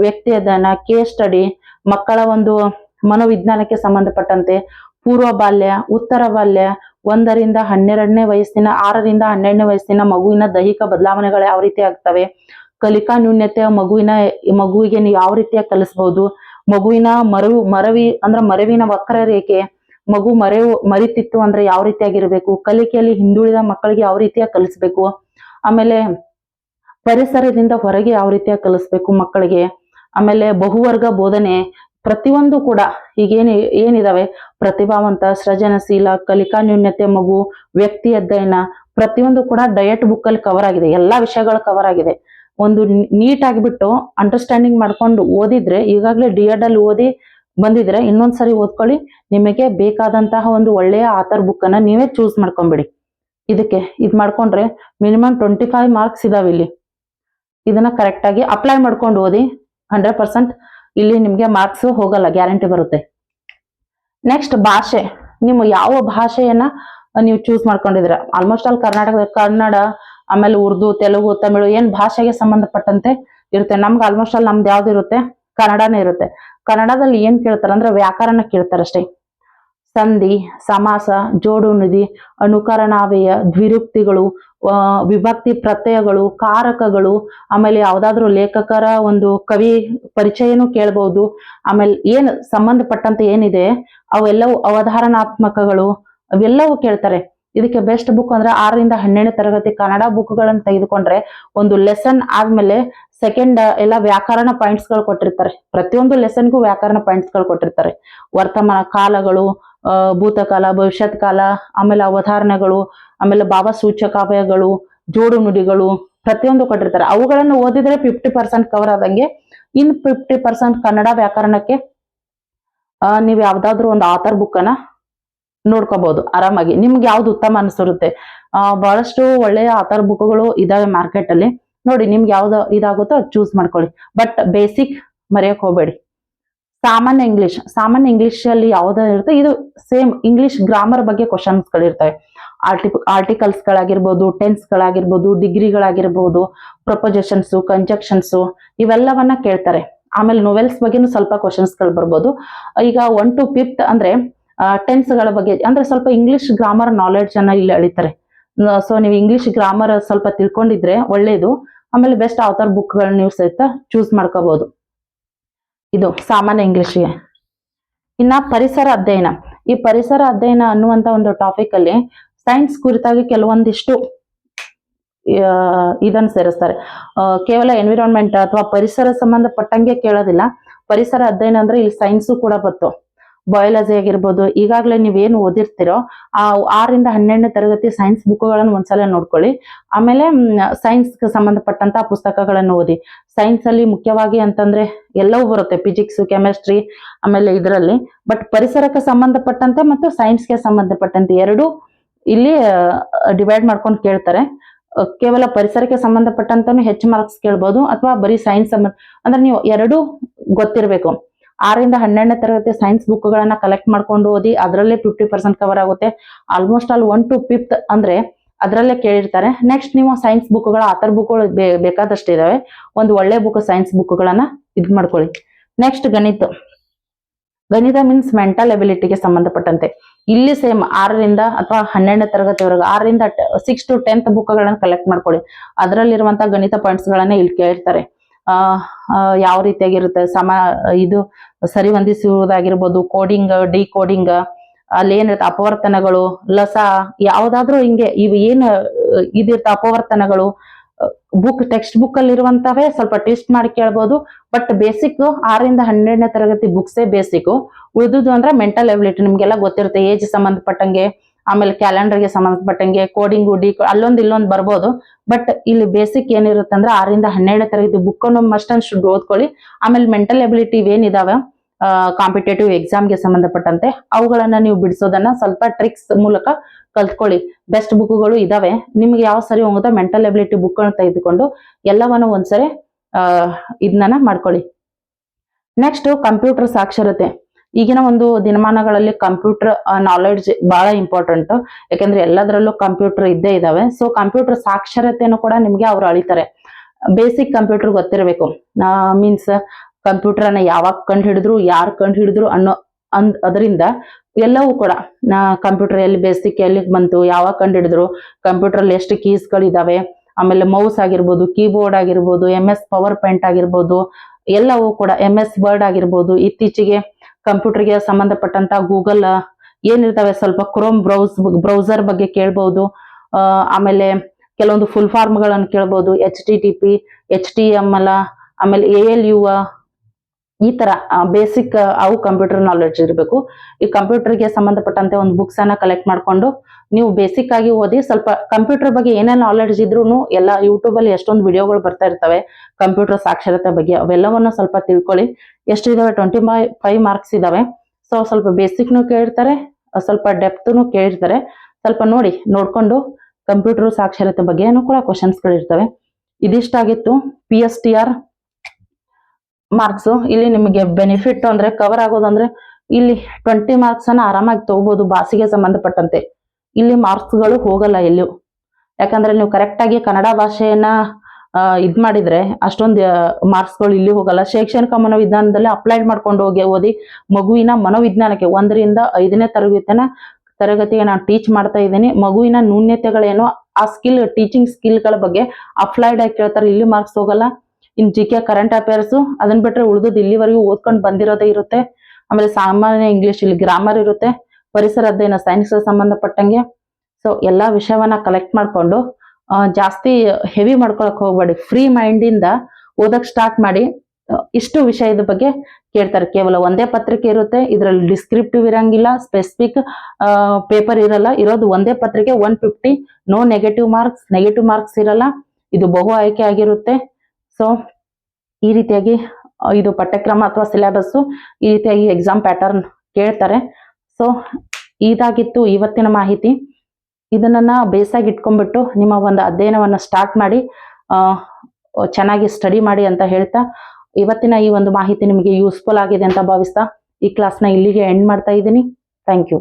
ವ್ಯಕ್ತಿ ಅಧ್ಯಯನ ಕೇಸ್ ಸ್ಟಡಿ ಮಕ್ಕಳ ಒಂದು ಮನೋವಿಜ್ಞಾನಕ್ಕೆ ಸಂಬಂಧಪಟ್ಟಂತೆ ಪೂರ್ವ ಬಾಲ್ಯ, ಉತ್ತರ ಬಾಲ್ಯ, ಒಂದರಿಂದ ಹನ್ನೆರಡನೇ ವಯಸ್ಸಿನ, ಆರರಿಂದ ಹನ್ನೆರಡನೇ ವಯಸ್ಸಿನ ಮಗುವಿನ ದೈಹಿಕ ಬದಲಾವಣೆಗಳು ಯಾವ ರೀತಿ ಆಗ್ತವೆ, ಕಲಿಕಾ ನ್ಯೂನ್ಯತೆ ಮಗುವಿನ, ಮಗುವಿಗೆ ನೀವು ಯಾವ ರೀತಿಯಾಗಿ ಕಲಿಸ್ಬಹುದು ಮಗುವಿನ ಮರವು ಮರವಿ, ಅಂದ್ರೆ ಮರವಿನ ವಕ್ರರೇಖೆ ಮಗು ಮರೆ ಮರಿತಿತ್ತು ಅಂದ್ರೆ ಯಾವ ರೀತಿಯಾಗಿರ್ಬೇಕು? ಕಲಿಕೆಯಲ್ಲಿ ಹಿಂದುಳಿದ ಮಕ್ಕಳಿಗೆ ಯಾವ ರೀತಿಯಾಗಿ ಕಲಿಸ್ಬೇಕು? ಆಮೇಲೆ ಪರಿಸರದಿಂದ ಹೊರಗೆ ಯಾವ ರೀತಿಯಾಗಿ ಕಲಿಸ್ಬೇಕು ಮಕ್ಕಳಿಗೆ? ಆಮೇಲೆ ಬಹುವರ್ಗ ಬೋಧನೆ ಪ್ರತಿಯೊಂದು ಕೂಡ ಈಗೇನು, ಏನಿದಾವೆ? ಪ್ರತಿಭಾವಂತ, ಸೃಜನಶೀಲ, ಕಲಿಕಾ ನ್ಯೂನ್ಯತೆ ಮಗು, ವ್ಯಕ್ತಿ ಅಧ್ಯಯನ ಪ್ರತಿಯೊಂದು ಕೂಡ ಡಯಟ್ ಬುಕ್ ಅಲ್ಲಿ ಕವರ್ ಆಗಿದೆ. ಎಲ್ಲಾ ವಿಷಯಗಳು ಕವರ್ ಆಗಿದೆ. ಒಂದು ನೀಟ್ ಆಗಿಬಿಟ್ಟು ಅಂಡರ್ಸ್ಟ್ಯಾಂಡಿಂಗ್ ಮಾಡ್ಕೊಂಡು ಓದಿದ್ರೆ ಈಗಾಗಲೇ ಡಿ ಅಲ್ಲಿ ಓದಿ ಬಂದಿದ್ರೆ ಇನ್ನೊಂದ್ಸರಿ ಓದ್ಕೊಳ್ಳಿ. ನಿಮಗೆ ಬೇಕಾದಂತಹ ಒಂದು ಒಳ್ಳೆಯ ಆಥರ್ ಬುಕ್ ಅನ್ನ ನೀವೇ ಚೂಸ್ ಮಾಡ್ಕೊಂಬಿಡಿ. ಇದಕ್ಕೆ, ಇದು ಮಾಡ್ಕೊಂಡ್ರೆ ಮಿನಿಮಮ್ ಟ್ವೆಂಟಿ ಫೈವ್ ಮಾರ್ಕ್ಸ್ ಇದಾವೆ ಇಲ್ಲಿ. ಇದನ್ನ ಕರೆಕ್ಟಾಗಿ ಅಪ್ಲೈ ಮಾಡ್ಕೊಂಡು ಓದಿ ಹಂಡ್ರೆಡ್ ಪರ್ಸೆಂಟ್ ಇಲ್ಲಿ ನಿಮಗೆ ಮಾರ್ಕ್ಸ್ ಹೋಗಲ್ಲ ಗ್ಯಾರಂಟಿ ಬರುತ್ತೆ. ನೆಕ್ಸ್ಟ್ ಭಾಷೆ. ನೀವು ಯಾವ ಭಾಷೆಯನ್ನ ನೀವು ಚೂಸ್ ಮಾಡ್ಕೊಂಡಿದ್ರೆ ಆಲ್ಮೋಸ್ಟ್ ಆಲ್ ಕರ್ನಾಟಕದ ಕನ್ನಡ, ಆಮೇಲೆ ಉರ್ದು, ತೆಲುಗು, ತಮಿಳು ಏನ್ ಭಾಷೆಗೆ ಸಂಬಂಧಪಟ್ಟಂತೆ ಇರುತ್ತೆ? ನಮ್ಗೆ ಆಲ್ಮೋಸ್ಟ್ ಆಲ್ ನಮ್ದು ಯಾವ್ದು ಇರುತ್ತೆ? ಕನ್ನಡನೇ ಇರುತ್ತೆ. ಕನ್ನಡದಲ್ಲಿ ಏನ್ ಕೇಳ್ತಾರೆ ಅಂದ್ರೆ ವ್ಯಾಕರಣ ಕೇಳ್ತಾರಷ್ಟೇ. ಸಂಧಿ, ಸಮಾಸ, ಜೋಡು ನಿಧಿ ಅನುಕರಣಾವಯ ದ್ವಿರುಕ್ತಿಗಳು ವಿಭಕ್ತಿ ಪ್ರತ್ಯಯಗಳು, ಕಾರಕಗಳು, ಆಮೇಲೆ ಯಾವ್ದಾದ್ರು ಲೇಖಕರ ಒಂದು ಕವಿ ಪರಿಚಯನೂ ಕೇಳ್ಬಹುದು ಆಮೇಲೆ ಏನು ಸಂಬಂಧಪಟ್ಟಂತ ಏನಿದೆ, ಅವೆಲ್ಲವೂ ಅವಧಾರಣಾತ್ಮಕಗಳು, ಅವೆಲ್ಲವೂ ಕೇಳ್ತಾರೆ. ಇದಕ್ಕೆ ಬೆಸ್ಟ್ ಬುಕ್ ಅಂದ್ರೆ ಆರರಿಂದ ಹನ್ನೆರಡು ತರಗತಿ ಕನ್ನಡ ಬುಕ್ಗಳನ್ನು ತೆಗೆದುಕೊಂಡ್ರೆ ಒಂದು ಲೆಸನ್ ಆದ್ಮೇಲೆ ಸೆಕೆಂಡ್ ಎಲ್ಲ ವ್ಯಾಕರಣ ಪಾಯಿಂಟ್ಸ್ಗಳು ಕೊಟ್ಟಿರ್ತಾರೆ. ಪ್ರತಿಯೊಂದು ಲೆಸನ್ಗೂ ವ್ಯಾಕರಣ ಪಾಯಿಂಟ್ಸ್ಗಳು ಕೊಟ್ಟಿರ್ತಾರೆ. ವರ್ತಮಾನ ಕಾಲಗಳು ಭೂತಕಾಲ, ಭವಿಷ್ಯತ್ ಕಾಲ, ಆಮೇಲೆ ಅವಧಾರಣೆಗಳು, ಆಮೇಲೆ ಭಾವಸೂಚಕಾವಯಗಳು, ಜೋಡು ನುಡಿಗಳು, ಪ್ರತಿಯೊಂದು ಕೊಟ್ಟಿರ್ತಾರೆ. ಅವುಗಳನ್ನು ಓದಿದ್ರೆ ಫಿಫ್ಟಿ ಪರ್ಸೆಂಟ್ ಕವರ್ ಆದಂಗೆ ಇನ್ ಫಿಫ್ಟಿ ಪರ್ಸೆಂಟ್ ಕನ್ನಡ ವ್ಯಾಕರಣಕ್ಕೆ ನೀವ್ ಯಾವ್ದಾದ್ರು ಒಂದು ಆಥರ್ ಬುಕ್ ಅನ್ನ ನೋಡ್ಕೋಬಹುದು ಆರಾಮಾಗಿ. ನಿಮ್ಗೆ ಯಾವ್ದು ಉತ್ತಮ ಅನಿಸಿರುತ್ತೆ? ಆ, ಬಹಳಷ್ಟು ಒಳ್ಳೆಯ ಆಥರ್ ಬುಕ್ಗಳು ಇದಾವೆ ಮಾರ್ಕೆಟ್ ಅಲ್ಲಿ ನೋಡಿ, ನಿಮ್ಗೆ ಯಾವ್ದು ಇದಾಗುತ್ತೋ ಚೂಸ್ ಮಾಡ್ಕೊಳ್ಳಿ. ಬಟ್ ಬೇಸಿಕ್ ಮರೆಯಕ್ ಹೋಗ್ಬೇಡಿ. ಸಾಮಾನ್ಯ ಇಂಗ್ಲಿಷ್ ಸಾಮಾನ್ಯ ಇಂಗ್ಲಿಷ್ ಅಲ್ಲಿ ಯಾವ್ದು ಇರುತ್ತೆ, ಇದು ಸೇಮ್ ಇಂಗ್ಲಿಷ್ ಗ್ರಾಮರ್ ಬಗ್ಗೆ ಕ್ವಶನ್ಸ್ ಗಳಿರ್ತವೆ. ಆರ್ಟಿ ಆರ್ಟಿಕಲ್ಸ್ ಗಳಾಗಿರ್ಬೋದು ಟೆನ್ಸ್ ಗಳಾಗಿರ್ಬೋದು ಡಿಗ್ರಿಗಳಾಗಿರ್ಬೋದು ಪ್ರಪೋಸಿಷನ್ಸ್ ಕಂಜಕ್ಷನ್ಸ್ ಇವೆಲ್ಲವನ್ನ ಕೇಳ್ತಾರೆ. ಆಮೇಲೆ ನೋವೆಲ್ಸ್ ಬಗ್ಗೆನು ಸ್ವಲ್ಪ ಕ್ವಶನ್ಸ್ಗಳು ಬರ್ಬೋದು. ಈಗ ಒನ್ ಟು ಫಿಫ್ತ್ ಅಂದ್ರೆ ಟೆನ್ಸ್ಗಳ ಬಗ್ಗೆ, ಅಂದ್ರೆ ಸ್ವಲ್ಪ ಇಂಗ್ಲಿಷ್ ಗ್ರಾಮರ್ ನಾಲೆಡ್ಜ್ ಅನ್ನ ಇಲ್ಲಿ ಅಳಿತಾರೆ. ಸೊ ನೀವು ಇಂಗ್ಲಿಷ್ ಗ್ರಾಮರ್ ಸ್ವಲ್ಪ ತಿಳ್ಕೊಂಡಿದ್ರೆ ಒಳ್ಳೇದು. ಆಮೇಲೆ ಬೆಸ್ಟ್ ಆಥರ್ ಬುಕ್ ಗಳನ್ನ ನೀವು ಸಹಿತ ಚೂಸ್ ಮಾಡ್ಕೋಬಹುದು ಇದು ಸಾಮಾನ್ಯ ಇಂಗ್ಲಿಷ್ಗೆ ಇನ್ನ ಪರಿಸರ ಅಧ್ಯಯನ. ಈ ಪರಿಸರ ಅಧ್ಯಯನ ಅನ್ನುವಂತ ಒಂದು ಟಾಪಿಕ್ ಅಲ್ಲಿ ಸೈನ್ಸ್ ಕುರಿತಾಗಿ ಕೆಲವೊಂದಿಷ್ಟು ಇದನ್ನ ಸೇರಿಸ್ತಾರೆ. ಕೇವಲ ಎನ್ವಿರಾನ್ಮೆಂಟ್ ಅಥವಾ ಪರಿಸರ ಸಂಬಂಧಪಟ್ಟಂಗೆ ಕೇಳೋದಿಲ್ಲ. ಪರಿಸರ ಅಧ್ಯಯನ ಅಂದ್ರೆ ಇಲ್ಲಿ ಸೈನ್ಸು ಕೂಡ ಬತ್ತು ಬಯಾಲಜಿ ಆಗಿರ್ಬೋದು, ಈಗಾಗಲೇ ನೀವೇನು ಓದಿರ್ತೀರೋ, ಆ ಆರಿಂದ ಹನ್ನೆರಡನೇ ತರಗತಿ ಸೈನ್ಸ್ ಬುಕ್ಗಳನ್ನು ಒಂದ್ಸಲ ನೋಡ್ಕೊಳ್ಳಿ. ಆಮೇಲೆ ಸೈನ್ಸ್ ಸಂಬಂಧಪಟ್ಟಂತಹ ಪುಸ್ತಕಗಳನ್ನು ಓದಿ. ಸೈನ್ಸ್ ಅಲ್ಲಿ ಮುಖ್ಯವಾಗಿ ಅಂತಂದ್ರೆ ಎಲ್ಲವೂ ಬರುತ್ತೆ ಫಿಸಿಕ್ಸ್ ಕೆಮಿಸ್ಟ್ರಿ ಆಮೇಲೆ ಇದರಲ್ಲಿ. ಬಟ್ ಪರಿಸರಕ್ಕೆ ಸಂಬಂಧಪಟ್ಟಂತೆ ಮತ್ತು ಸೈನ್ಸ್ಗೆ ಸಂಬಂಧಪಟ್ಟಂತೆ ಎರಡು ಇಲ್ಲಿ ಡಿವೈಡ್ ಮಾಡ್ಕೊಂಡು ಕೇಳ್ತಾರೆ. ಕೇವಲ ಪರಿಸರಕ್ಕೆ ಸಂಬಂಧಪಟ್ಟಂತಾನು ಹೆಚ್ಚು ಮಾರ್ಕ್ಸ್ ಕೇಳ್ಬೋದು, ಅಥವಾ ಬರೀ ಸೈನ್ಸ್ ಸಂಬಂಧ, ಅಂದ್ರೆ ನೀವು ಎರಡು ಗೊತ್ತಿರಬೇಕು. ಆರರಿಂದ ಹನ್ನೆರಡನೇ ತರಗತಿ ಸೈನ್ಸ್ ಬುಕ್ಗಳನ್ನ ಕಲೆಕ್ಟ್ ಮಾಡ್ಕೊಂಡು ಓದಿ ಅದರಲ್ಲೇ ಫಿಫ್ಟಿ ಪರ್ಸೆಂಟ್ ಕವರ್ ಆಗುತ್ತೆ. Almost all one to fifth ಅಂದ್ರೆ ಅದರಲ್ಲೇ ಕೇಳಿರ್ತಾರೆ. ನೆಕ್ಸ್ಟ್ ನೀವು ಸೈನ್ಸ್ ಆತರ ಬುಕ್ ಬುಕ್ಗಳು ಬೇಕಾದಷ್ಟು ಇದಾವೆ. ಒಂದು ಒಳ್ಳೆ ಬುಕ್ ಸೈನ್ಸ್ ಬುಕ್ಗಳನ್ನ ಇದ್ ಮಾಡ್ಕೊಳ್ಳಿ. ನೆಕ್ಸ್ಟ್ ಗಣಿತ. ಗಣಿತ ಮೀನ್ಸ್ ಮೆಂಟಲ್ ಎಬಿಲಿಟಿಗೆ ಸಂಬಂಧಪಟ್ಟಂತೆ. ಇಲ್ಲಿ ಸೇಮ್ ಆರರಿಂದ ಅಥವಾ ಹನ್ನೆರಡನೇ ತರಗತಿವರೆಗೆ ಆರರಿಂದ ಸಿಕ್ಸ್ ಟು ಟೆಂತ್ ಬುಕ್ಗಳನ್ನು ಕಲೆಕ್ಟ್ ಮಾಡ್ಕೊಳ್ಳಿ. ಅದರಲ್ಲಿರುವಂತಹ ಗಣಿತ ಪಾಯಿಂಟ್ಸ್ ಗಳನ್ನ ಇಲ್ಲಿ ಕೇಳಿರ್ತಾರೆ. ಯಾವ ರೀತಿಯಾಗಿರುತ್ತೆ ಸಮ, ಇದು ಸರಿ ಹೊಂದಿಸುವುದಾಗಿರ್ಬೋದು ಕೋಡಿಂಗ್ ಡಿ ಕೋಡಿಂಗ್ ಅಲ್ಲಿ ಏನಿರುತ್ತೆ ಅಪವರ್ತನಗಳು, ಲಸ, ಯಾವ್ದಾದ್ರೂ ಹಿಂಗೆ, ಇವು ಏನು ಇದಿರ್ತ ಅಪವರ್ತನಗಳು ಬುಕ್ ಟೆಕ್ಸ್ಟ್ ಬುಕ್ ಅಲ್ಲಿ ಇರುವಂತವೇ ಸ್ವಲ್ಪ ಟೆಸ್ಟ್ ಮಾಡಿ ಕೇಳ್ಬೋದು ಬಟ್ ಬೇಸಿಕ್ ಆರರಿಂದ ಹನ್ನೆರಡನೇ ತರಗತಿ ಬುಕ್ಸೇ ಬೇಸಿಕ್ ಉಳಿದುದು ಅಂದ್ರೆ ಮೆಂಟಲ್ ಎಬಿಲಿಟಿ ನಿಮ್ಗೆಲ್ಲ ಗೊತ್ತಿರುತ್ತೆ ಏಜ್ ಸಂಬಂಧಪಟ್ಟಂಗೆ ಆಮೇಲೆ ಕ್ಯಾಲೆಂಡರ್ಗೆ ಸಂಬಂಧಪಟ್ಟಂಗೆ ಕೋಡಿಂಗು ಡಿ ಅಲ್ಲೊಂದು ಇಲ್ಲೊಂದು ಬರ್ಬೋದು. ಬಟ್ ಇಲ್ಲಿ ಬೇಸಿಕ್ ಏನಿರುತ್ತೆ ಅಂದ್ರೆ ಆರಿಂದ ಹನ್ನೆರಡನೇ ತರಗತಿ ಬುಕ್ ಅನ್ನು ಮಸ್ಟ್ ಅಂಡ್ ಶುಡ್ ಓದ್ಕೊಳ್ಳಿ. ಆಮೇಲೆ ಮೆಂಟಲ್ ಎಬಿಲಿಟಿ ಏನಿದಾವೆ? ಕಾಂಪಿಟೇಟಿವ್ ಎಕ್ಸಾಮ್ಗೆ ಸಂಬಂಧಪಟ್ಟಂತೆ ಅವುಗಳನ್ನ ನೀವು ಬಿಡಿಸೋದನ್ನ ಸ್ವಲ್ಪ ಟ್ರಿಕ್ಸ್ ಮೂಲಕ ಕಲ್ತ್ಕೊಳ್ಳಿ. ಬೆಸ್ಟ್ ಬುಕ್ಗಳು ಇದಾವೆ. ನಿಮ್ಗೆ ಯಾವ ಸರಿ ಹೋಗುತ್ತೋ ಮೆಂಟಲ್ ಎಬಿಲಿಟಿ ಬುಕ್ ಅನ್ನು ತೆಗೆದುಕೊಂಡು ಎಲ್ಲವನ್ನು ಒಂದ್ಸರಿ ಅಹ್ ಇದನ್ನ ಮಾಡ್ಕೊಳ್ಳಿ. ನೆಕ್ಸ್ಟ್ ಕಂಪ್ಯೂಟರ್ ಸಾಕ್ಷರತೆ. ಈಗಿನ ಒಂದು ದಿನಮಾನಗಳಲ್ಲಿ ಕಂಪ್ಯೂಟರ್ ನಾಲೆಡ್ಜ್ ಬಹಳ ಇಂಪಾರ್ಟೆಂಟ್ ಯಾಕಂದ್ರೆ ಎಲ್ಲದರಲ್ಲೂ ಕಂಪ್ಯೂಟರ್ ಇದ್ದೇ ಇದಾವೆ. ಸೊ ಕಂಪ್ಯೂಟರ್ ಸಾಕ್ಷರತೆಯನ್ನು ಕೂಡ ನಿಮ್ಗೆ ಅವ್ರು ಅಳಿತಾರೆ. ಬೇಸಿಕ್ ಕಂಪ್ಯೂಟರ್ ಗೊತ್ತಿರಬೇಕು. ಮೀನ್ಸ್ ಕಂಪ್ಯೂಟರ್ ಅನ್ನ ಯಾವಾಗ ಕಂಡು ಹಿಡಿದ್ರು ಯಾರು ಕಂಡು ಹಿಡಿದ್ರು ಅನ್ನೋ, ಅಂದ್, ಅದರಿಂದ ಎಲ್ಲವೂ ಕೂಡ ಕಂಪ್ಯೂಟರ್ ಎಲ್ಲಿ ಬೇಸಿಕ್ ಎಲ್ಲಿ ಬಂತು, ಯಾವಾಗ ಕಂಡು ಹಿಡಿದ್ರು ಕಂಪ್ಯೂಟರ್ ಅಲ್ಲಿ ಎಷ್ಟು ಕೀಸ್ ಗಳಿದಾವೆ, ಆಮೇಲೆ ಮೌಸ್ ಆಗಿರ್ಬೋದು ಕೀಬೋರ್ಡ್ ಆಗಿರ್ಬೋದು ಎಂ ಎಸ್ ಪವರ್ ಪಾಯಿಂಟ್ ಆಗಿರ್ಬೋದು, ಎಲ್ಲವೂ ಕೂಡ ಎಂ ಎಸ್ ವರ್ಡ್ ಆಗಿರ್ಬೋದು, ಇತ್ತೀಚೆಗೆ ಕಂಪ್ಯೂಟರ್ಗೆ ಸಂಬಂಧಪಟ್ಟಂತ ಗೂಗಲ್ ಏನಿರ್ತವೆ ಸ್ವಲ್ಪ ಕ್ರೋಮ್ ಬ್ರೌಸ್ ಬ್ರೌಸರ್ ಬಗ್ಗೆ ಕೇಳ್ಬೋದು. ಆ, ಆಮೇಲೆ ಕೆಲವೊಂದು ಫುಲ್ ಫಾರ್ಮ್ಗಳನ್ನು ಕೇಳ್ಬೋದು. H T T P H T M L ಆಮೇಲೆ ಎ ಎಲ್ ಯು ಈ ತರ ಬೇಸಿಕ್ ಅವು ಕಂಪ್ಯೂಟರ್ ನಾಲೆಡ್ಜ್ ಇರಬೇಕು. ಈ ಕಂಪ್ಯೂಟರ್ಗೆ ಸಂಬಂಧಪಟ್ಟಂತೆ ಒಂದು ಬುಕ್ಸ್ ಅನ್ನ ಕಲೆಕ್ಟ್ ಮಾಡ್ಕೊಂಡು ನೀವು ಬೇಸಿಕ್ ಆಗಿ ಓದಿ ಸ್ವಲ್ಪ ಕಂಪ್ಯೂಟರ್ ಬಗ್ಗೆ ಏನೇ ನಾಲೆಡ್ಜ್ ಇದ್ರೂ ಎಲ್ಲ ಯೂಟ್ಯೂಬ್ ಅಲ್ಲಿ ಎಷ್ಟೊಂದು ವಿಡಿಯೋಗಳು ಬರ್ತಾ ಇರ್ತವೆ ಕಂಪ್ಯೂಟರ್ ಸಾಕ್ಷರತೆ ಬಗ್ಗೆ ಅವೆಲ್ಲವನ್ನು ಸ್ವಲ್ಪ ತಿಳ್ಕೊಳ್ಳಿ. ಎಷ್ಟು ಇದಾವೆ ಟ್ವೆಂಟಿ ಫೈವ್ ಮಾರ್ಕ್ಸ್ ಇದಾವೆ. ಸೊ ಸ್ವಲ್ಪ ಬೇಸಿಕ್ನು ಕೇಳಿರ್ತಾರೆ ಅಹ್ ಸ್ವಲ್ಪ ಡೆಪ್ತ್ನು ಕೇಳಿರ್ತಾರೆ ಸ್ವಲ್ಪ ನೋಡಿ, ನೋಡ್ಕೊಂಡು ಕಂಪ್ಯೂಟರ್ ಸಾಕ್ಷರತೆ ಬಗ್ಗೆನೂ ಕೂಡ ಕ್ವಶನ್ಸ್ಗಳಿರ್ತವೆ ಇದಿಷ್ಟಾಗಿತ್ತು P S T R marks ಇಲ್ಲಿ ನಿಮಗೆ ಬೆನಿಫಿಟ್ ಅಂದ್ರೆ ಕವರ್ ಆಗೋದಂದ್ರೆ ಇಲ್ಲಿ ಟ್ವೆಂಟಿ ಮಾರ್ಕ್ಸ್ ಅನ್ನ ಆರಾಮಾಗಿ ತಗೋಬಹುದು ಭಾಷೆಗೆ ಸಂಬಂಧಪಟ್ಟಂತೆ. ಇಲ್ಲಿ ಮಾರ್ಕ್ಸ್ಗಳು ಹೋಗಲ್ಲ ಇಲ್ಲಿ ಯಾಕಂದ್ರೆ ನೀವು ಕರೆಕ್ಟ್ ಆಗಿ ಕನ್ನಡ ಭಾಷೆಯನ್ನ ಇದ್ ಮಾಡಿದ್ರೆ ಅಷ್ಟೊಂದು ಮಾರ್ಕ್ಸ್ಗಳು ಇಲ್ಲಿ ಹೋಗಲ್ಲ. ಶೈಕ್ಷಣಿಕ ಮನೋವಿಜ್ಞಾನದಲ್ಲಿ ಅಪ್ಲೈಡ್ ಮಾಡ್ಕೊಂಡು ಹೋಗಿ ಓದಿ ಮಗುವಿನ ಮನೋವಿಜ್ಞಾನಕ್ಕೆ ಒಂದರಿಂದ ಐದನೇ ತರಗತಿಯನ್ನ, ತರಗತಿಗೆ ನಾನು ಟೀಚ್ ಮಾಡ್ತಾ ಇದ್ದೀನಿ. ಮಗುವಿನ ನ್ಯೂನ್ಯತೆಗಳೇನು ಆ ಸ್ಕಿಲ್ ಟೀಚಿಂಗ್ ಸ್ಕಿಲ್ಗಳ ಬಗ್ಗೆ ಅಪ್ಲೈಡ್ ಆಗಿ ಕೇಳ್ತಾರೆ. ಇಲ್ಲಿ ಮಾರ್ಕ್ಸ್ ಹೋಗಲ್ಲ. In G K current affairs ಅದನ್ನ ಬಿಟ್ರೆ ಉಳಿದದ್ದು ಇಲ್ಲಿವರೆಗೂ ಓದ್ಕೊಂಡು ಬಂದಿರೋದೇ ಇರುತ್ತೆ. ಆಮೇಲೆ ಸಾಮಾನ್ಯ ಇಂಗ್ಲಿಷ್ ಇಲ್ಲಿ ಗ್ರಾಮರ್ ಇರುತ್ತೆ. ಪರಿಸರ ಅಧ್ಯಯನ ಸೈನ್ಸ್ ಸಂಬಂಧಪಟ್ಟಂಗೆ. ಸೊ ಎಲ್ಲಾ ವಿಷಯವನ್ನ ಕಲೆಕ್ಟ್ ಮಾಡ್ಕೊಂಡು ಜಾಸ್ತಿ ಹೆವಿ ಮಾಡ್ಕೊಳಕ್ ಹೋಗ್ಬೇಡಿ. ಫ್ರೀ ಮೈಂಡ್ ಇಂದ ಓದಕ್ ಸ್ಟಾರ್ಟ್ ಮಾಡಿ ಇಷ್ಟು ವಿಷಯದ ಬಗ್ಗೆ ಕೇಳ್ತಾರೆ. ಕೇವಲ ಒಂದೇ ಪತ್ರಿಕೆ ಇರುತ್ತೆ, ಇದರಲ್ಲಿ ಡಿಸ್ಕ್ರಿಪ್ಟಿವ್ ಇರಂಗಿಲ್ಲ ಸ್ಪೆಸಿಫಿಕ್ ಪೇಪರ್ ಇರಲ್ಲ. ಇರೋದು ಒಂದೇ ಪತ್ರಿಕೆ one fifty no negative marks negative marks ಇರಲ್ಲ. ಇದು ಬಹು ಆಯ್ಕೆ ಆಗಿರುತ್ತೆ. ಸೊ ಈ ರೀತಿಯಾಗಿ ಇದು ಪಠ್ಯಕ್ರಮ ಅಥವಾ ಸಿಲೆಬಸ್ ಈ ರೀತಿಯಾಗಿ ಎಕ್ಸಾಮ್ ಪ್ಯಾಟರ್ನ್ ಕೇಳ್ತಾರೆ. ಸೊ ಇದಾಗಿತ್ತು ಇವತ್ತಿನ ಮಾಹಿತಿ. ಇದನ್ನ ಬೇಸಾಗಿ ಇಟ್ಕೊಂಡ್ಬಿಟ್ಟು ನಿಮ್ಮ ಒಂದು ಅಧ್ಯಯನವನ್ನು ಸ್ಟಾರ್ಟ್ ಮಾಡಿ ಚೆನ್ನಾಗಿ ಸ್ಟಡಿ ಮಾಡಿ ಅಂತ ಹೇಳ್ತಾ, ಇವತ್ತಿನ ಈ ಒಂದು ಮಾಹಿತಿ ನಿಮಗೆ ಯೂಸ್ಫುಲ್ ಆಗಿದೆ ಅಂತ ಭಾವಿಸ್ತಾ, ಈ ಕ್ಲಾಸ್ನ ಇಲ್ಲಿಗೆ ಎಂಡ್ ಮಾಡ್ತಾ ಇದ್ದೀನಿ. Thank you